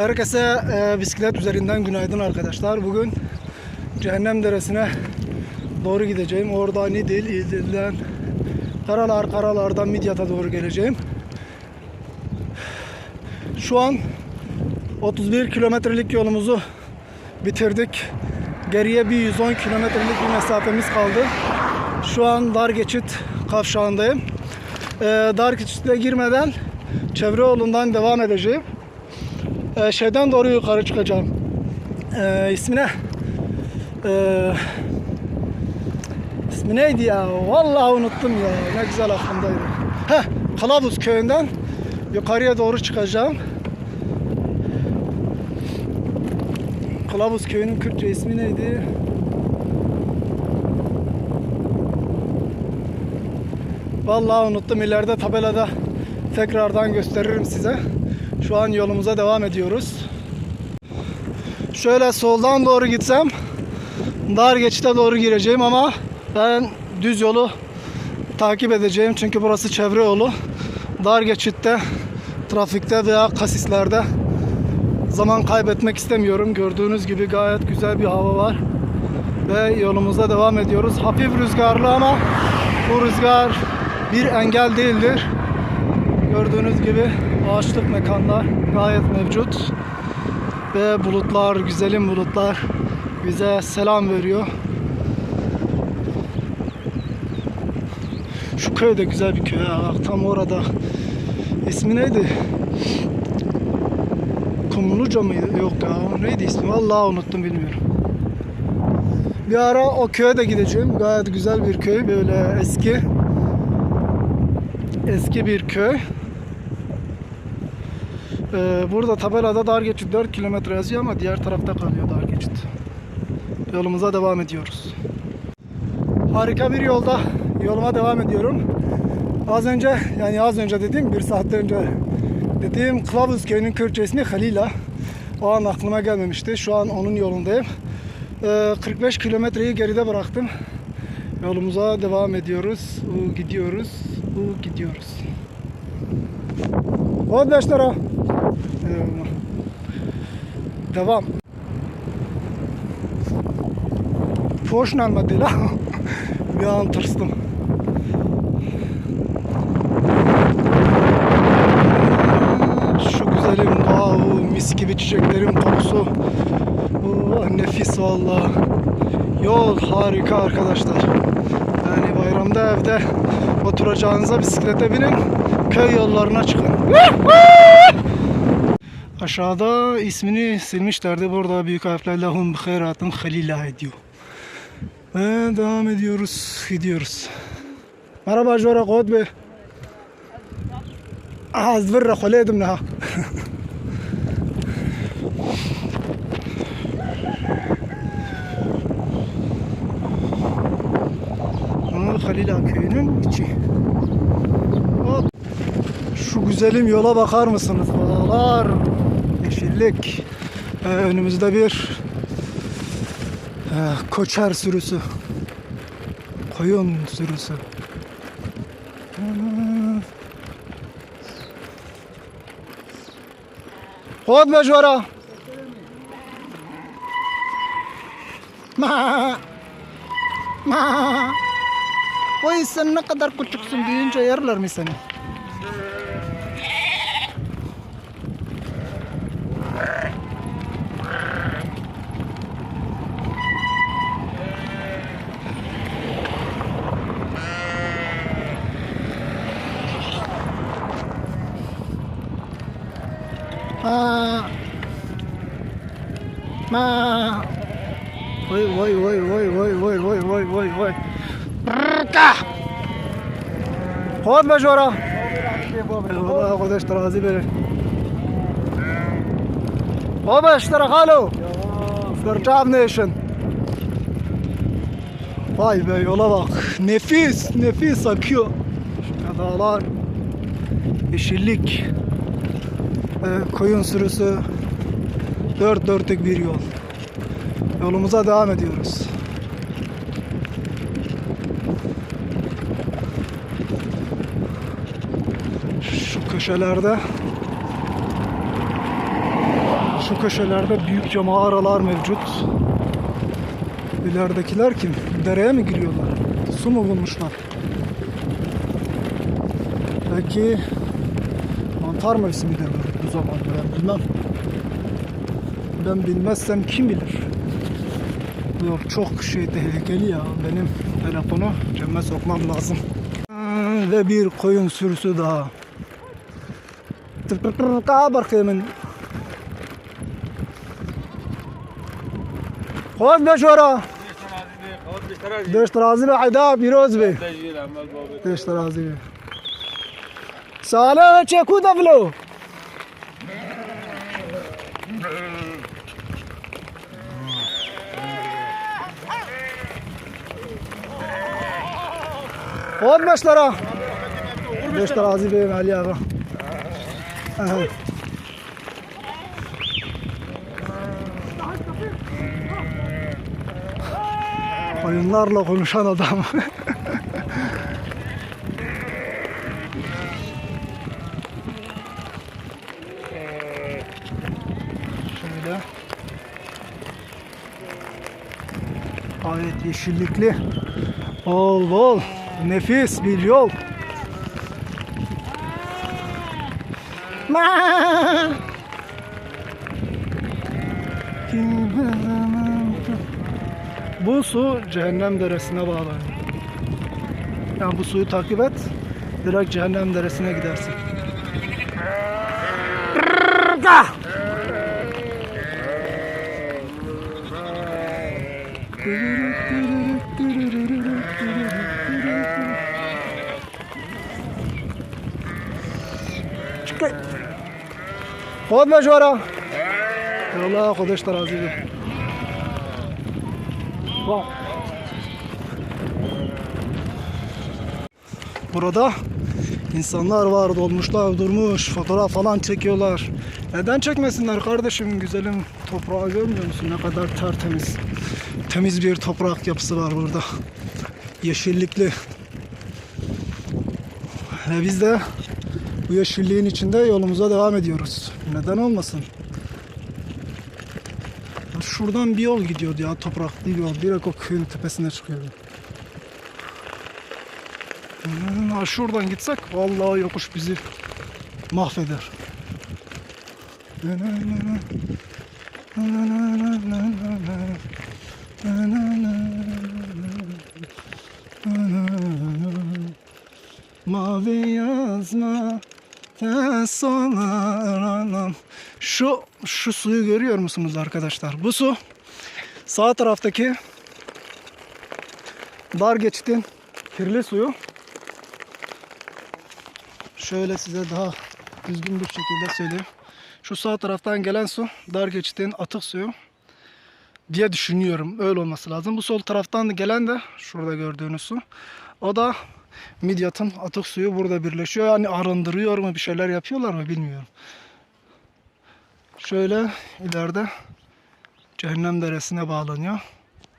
Herkese e, bisiklet üzerinden günaydın arkadaşlar. Bugün Cehennem Deresi'ne doğru gideceğim. Oradan İdil, İdil'den Karalar, Karalar'dan Midyat'a doğru geleceğim. Şu an 31 kilometrelik yolumuzu bitirdik. Geriye bir 110 kilometrelik bir mesafemiz kaldı. Şu an dar geçit kavşağındayım. Ee, dar geçite girmeden çevre yolundan devam edeceğim. Ee, şeyden doğru yukarı çıkacağım. Ee, ismi ne? Ee, ismi neydi ya? Vallahi unuttum ya. Ne güzel aklımdaydı. Heh, Kılavuz köyünden yukarıya doğru çıkacağım. Kılavuz köyünün Kürtçe ismi neydi? Vallahi unuttum. İleride tabelada tekrardan gösteririm size. Şu an yolumuza devam ediyoruz. Şöyle soldan doğru gitsem dar geçite doğru gireceğim ama ben düz yolu takip edeceğim çünkü burası çevre yolu. Dar geçitte, trafikte veya kasislerde zaman kaybetmek istemiyorum. Gördüğünüz gibi gayet güzel bir hava var. Ve yolumuza devam ediyoruz. Hafif rüzgarlı ama bu rüzgar bir engel değildir. Gördüğünüz gibi ağaçlık mekanlar gayet mevcut. Ve bulutlar, güzelim bulutlar bize selam veriyor. Şu köy de güzel bir köy. Bak tam orada. İsmi neydi? Kumluca mıydı? Yok ya. Neydi ismi? Vallahi unuttum bilmiyorum. Bir ara o köye de gideceğim. Gayet güzel bir köy. Böyle eski. Eski bir köy. Ee, burada tabelada dar geçit 4 kilometre yazıyor ama diğer tarafta kalıyor dar geçit. Yolumuza devam ediyoruz. Harika bir yolda yoluma devam ediyorum. Az önce yani az önce dediğim bir saat önce dediğim Kılavuz köyünün Kürtçe ismi Halila. O an aklıma gelmemişti. Şu an onun yolundayım. Ee, 45 kilometreyi geride bıraktım. Yolumuza devam ediyoruz. U, gidiyoruz. U, gidiyoruz. Od beş lira. Devam. Foşnan la. Bir an tırstım. Şu güzelim o mis gibi çiçeklerin kokusu. Oh, nefis valla. Yol harika arkadaşlar. Yani bayramda evde oturacağınıza bisiklete binin, köy yollarına çıkın. Aşağıda ismini silmişlerdi. Burada büyük harflerle hum hayratın halila ediyor. Ve devam ediyoruz, gidiyoruz. Merhaba Jora Kutbe. Az bir rakoledim daha. Halila köyünün içi. Hop. Şu güzelim yola bakar mısınız? Dağlar, yeşillik. Ee, önümüzde bir e, koçer sürüsü. Koyun sürüsü. Hod mecvara. Ma. Ma. Oy sen ne kadar küçüksün deyince yerler mi seni? Vay vay vay vay vay vay vay vay vay vay. Brrrka. Hop mecora. Vallahi kardeş terazi verir. Hop eştere halo. Fırçam nation. Vay be yola bak. Nefis nefis akıyor. Şu dağlar. Yeşillik. Ee, koyun sürüsü. Dört dörtlük bir yol. Yolumuza devam ediyoruz Şu köşelerde Şu köşelerde büyükçe mağaralar mevcut. İleridekiler kim? Dereye mi giriyorlar? Su mu bulmuşlar? Belki mantar mevsimi de bu- bu zaman ben bilmem. Ben bilmezsem kim bilir? Yok çok şey tehlikeli ya. Benim telefonu cebime sokmam lazım. Ve bir koyun sürüsü daha. Kabar kıyımın. Koz beş ora. Beş terazi be ayda bir roz be. Beş terazi be. Sağlı çeku da. On beş lira. Beş lira Bey'im Ali abi. Koyunlarla konuşan adam. Şöyle. Evet yeşillikli. Bol bol. Nefis bir yol. Bu su cehennem deresine bağlanıyor. Yani bu suyu takip et. Direkt cehennem deresine gidersin. خود مشوره والله خودش ترازی ده Bak. Burada insanlar var dolmuşlar durmuş fotoğraf falan çekiyorlar. Neden çekmesinler kardeşim güzelim toprağı görmüyor musun ne kadar tertemiz. Temiz bir toprak yapısı var burada. Yeşillikli. Ve biz de bu yeşilliğin içinde yolumuza devam ediyoruz. Neden olmasın? Şuradan bir yol gidiyordu ya topraklı yol. Direkt o köyün tepesine çıkıyordu. Hmm, şuradan gitsek vallahi yokuş bizi mahveder. Mavi yazma Tesonaran. Şu şu suyu görüyor musunuz arkadaşlar? Bu su sağ taraftaki dar geçitin kirli suyu. Şöyle size daha düzgün bir şekilde söyleyeyim. Şu sağ taraftan gelen su dar geçitin atık suyu diye düşünüyorum. Öyle olması lazım. Bu sol taraftan gelen de şurada gördüğünüz su. O da Midyat'ın atık suyu burada birleşiyor. Yani arındırıyor mu bir şeyler yapıyorlar mı bilmiyorum. Şöyle ileride Cehennem Deresi'ne bağlanıyor.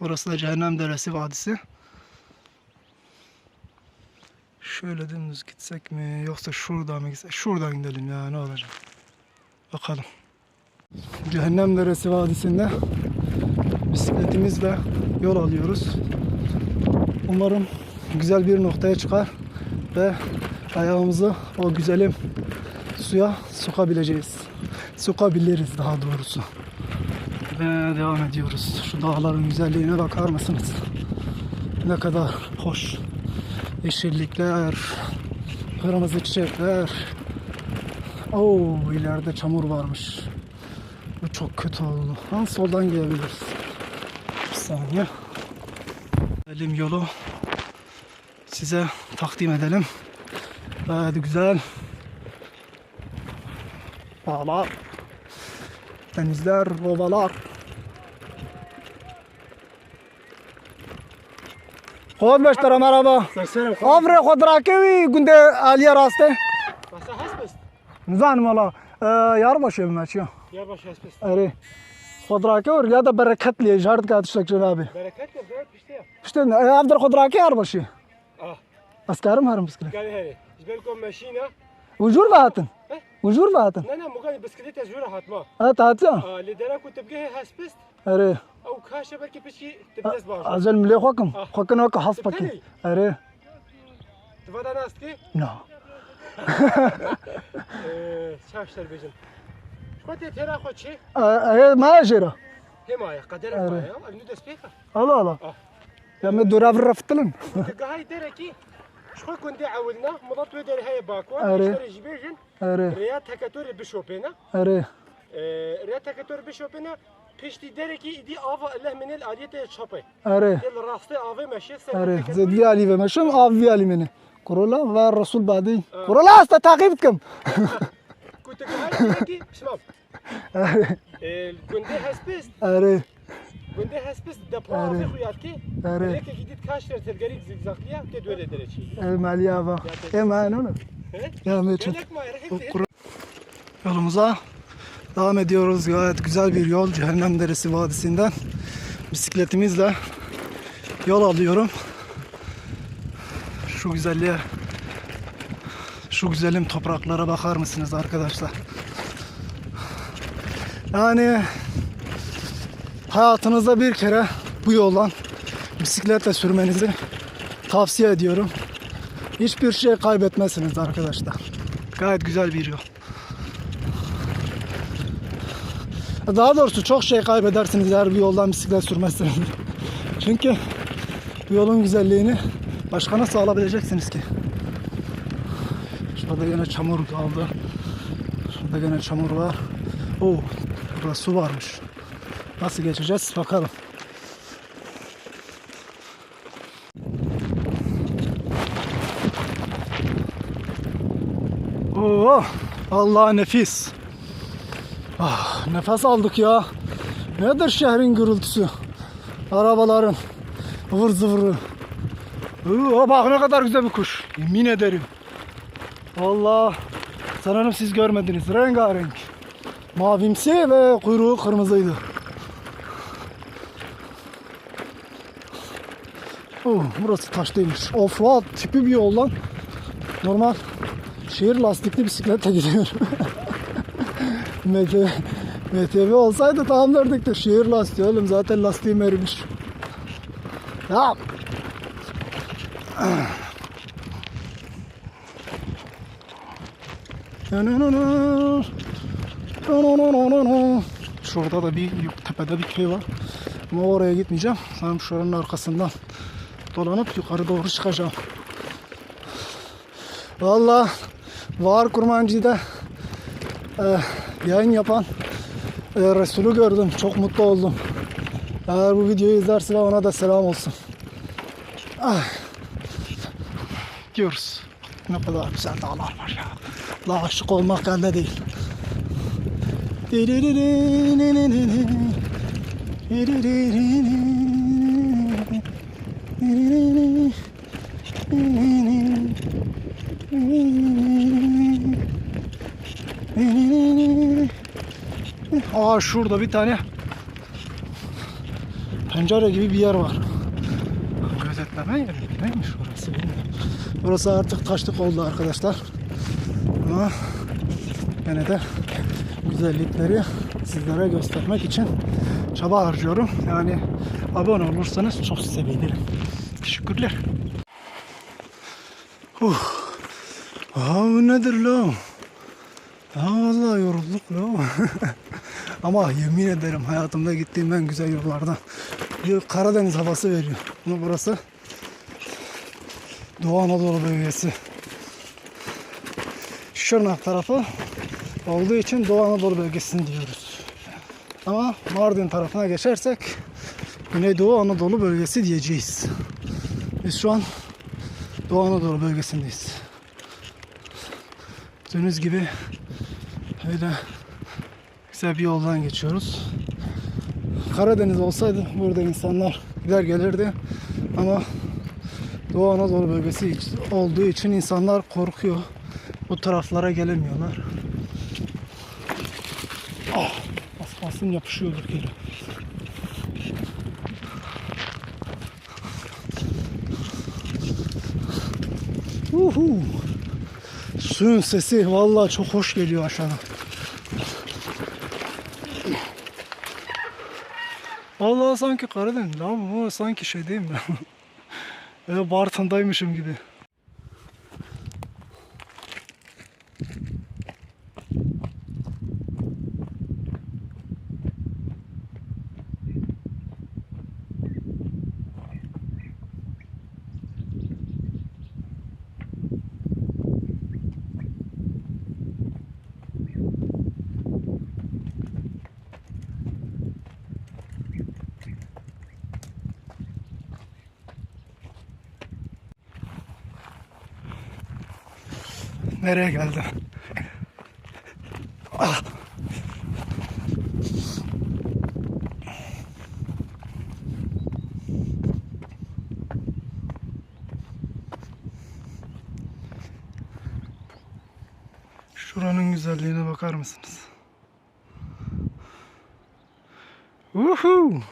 Burası da Cehennem Deresi Vadisi. Şöyle dümdüz gitsek mi yoksa şuradan mı gitsek? Şuradan gidelim ya ne olacak. Bakalım. Cehennem Deresi Vadisi'nde bisikletimizle yol alıyoruz. Umarım güzel bir noktaya çıkar ve ayağımızı o güzelim suya sokabileceğiz. Sokabiliriz daha doğrusu. Ve devam ediyoruz. Şu dağların güzelliğine bakar mısınız? Ne kadar hoş. Yeşillikler, kırmızı çiçekler. Oo ileride çamur varmış. Bu çok kötü oldu. Ha, soldan gidebiliriz. Bir saniye. Elim yolu size takdim edelim. Gayet güzel. Dağlar, denizler, ovalar. خود بشترا مرحبا آفر خود را کوی گنده آلیا راسته Masa hasbest. نزانم والا یار باشه بمچیا Diyarbaşı hasbest. اره خود را که یا da bereket liye jart ka tuştak cenabı. Bereket yok. Dört pişti ya. İşte avdır خود را که yar başı. Ah. Askarım harım biskile. Gel hele. İzbel kom meşina. Ucur Аскарам ҳарам бискилет. Гали ҳари. Ҷбел ком машина. Ужур ватин. Ужур ватин. Не, не, мугани бискилет аз жура хатма. А татя. Лидера ку тибге хаспист. Аре. Ау каша барки пички тибдес баш. Азел мле хокам. Хокан ок хаспаки. Аре. Твада настки? Но. Çaşlar bizim. Şkote tera koçi? Ee, majera. Hemaya, kader hemaya. Alnü despeka. Allah Allah. Ya me durav raftalın. Gahay dereki. شكون كون دي عاولنا مضات داري هاي باكو اشتري جبيجن. ريات هكاتور بشوبينا. أري. آه، ريات هكاتور بشوبينا. پشتی داره که ایدی آوا الله من الیت چاپه اره ديال راسته آفي ماشي سي اره زيد لي علي ماشي آفي علي مني. كورولا و الرسول بعدي. آه. كورولا استا تعقيبكم كنت كمان بسمع كنت هسبست أري. آه، گنده هسپست اري گنده هسپست دپا آره. آوه خویاد کی آره. Direkt gidip kaç tane telgerik zigzaglıyor te böyle derece. مالي افا ايه معنا يا ميتشن Gelek mi ayrı hepsi? Yolumuza devam ediyoruz. Gayet güzel bir yol. Cehennem Deresi Vadisi'nden bisikletimizle yol alıyorum. Şu güzelliğe, şu güzelim topraklara bakar mısınız arkadaşlar? Yani hayatınızda bir kere bu yoldan bisikletle sürmenizi tavsiye ediyorum. Hiçbir şey kaybetmezsiniz arkadaşlar. Gayet güzel bir yol. Daha doğrusu çok şey kaybedersiniz eğer bir yoldan bisiklet sürmezseniz. Çünkü bu yolun güzelliğini başka nasıl alabileceksiniz ki? Şurada yine çamur kaldı. Şurada yine çamur var. Oo, burada su varmış. Nasıl geçeceğiz bakalım. Oo, Allah nefis. Ah, nefes aldık ya. Nedir şehrin gürültüsü? Arabaların ıvır zıvırı. Oo, bak ne kadar güzel bir kuş. Yemin ederim. Allah. Sanırım siz görmediniz. Rengarenk. Mavimsi ve kuyruğu kırmızıydı. Burası taşlıymış. Offroad tipi bir yoldan normal şehir lastikli bisikletle gidiyorum. MTV, MTV olsaydı tamam derdik de şehir lastiği oğlum zaten lastiğim erimiş. Ya. Şurada da bir tepede bir köy var. Ama oraya gitmeyeceğim. Sanırım şuranın arkasından dolanıp yukarı doğru çıkacağım. Valla Var Kurmancı'da e, yayın yapan e, Resul'ü gördüm. Çok mutlu oldum. Eğer bu videoyu izlerse ona da selam olsun. Ah. Diyoruz. Ne kadar güzel dağlar var ya. La aşık olmak elde değil. Aa şurada bir tane pencere gibi bir yer var. Gözetleme yeri mi? neymiş orası. Burası artık taşlık oldu arkadaşlar. Ama gene de güzellikleri sizlere göstermek için çaba harcıyorum. Yani abone olursanız çok sevinirim. Teşekkürler. Uh. Aa, bu nedir lan? Aa, vallahi yorulduk lan. Ama yemin ederim hayatımda gittiğim en güzel yollardan. Bir Karadeniz havası veriyor. Ama burası Doğu Anadolu bölgesi. Şırnak tarafı olduğu için Doğu Anadolu bölgesini diyoruz. Ama Mardin tarafına geçersek Güneydoğu Anadolu bölgesi diyeceğiz. Biz şu an Doğu Anadolu bölgesindeyiz. Gördüğünüz gibi öyle güzel bir yoldan geçiyoruz. Karadeniz olsaydı burada insanlar gider gelirdi ama Doğu Anadolu bölgesi olduğu için insanlar korkuyor. Bu taraflara gelemiyorlar. Ah, az kalsın yapışıyorduk Uhu. Suyun sesi vallahi çok hoş geliyor aşağıdan. Vallahi sanki Karadeniz ama sanki şey değil mi? Böyle Bartın'daymışım gibi. Nereye geldim? Ah. Şuranın güzelliğine bakar mısınız? Uhu!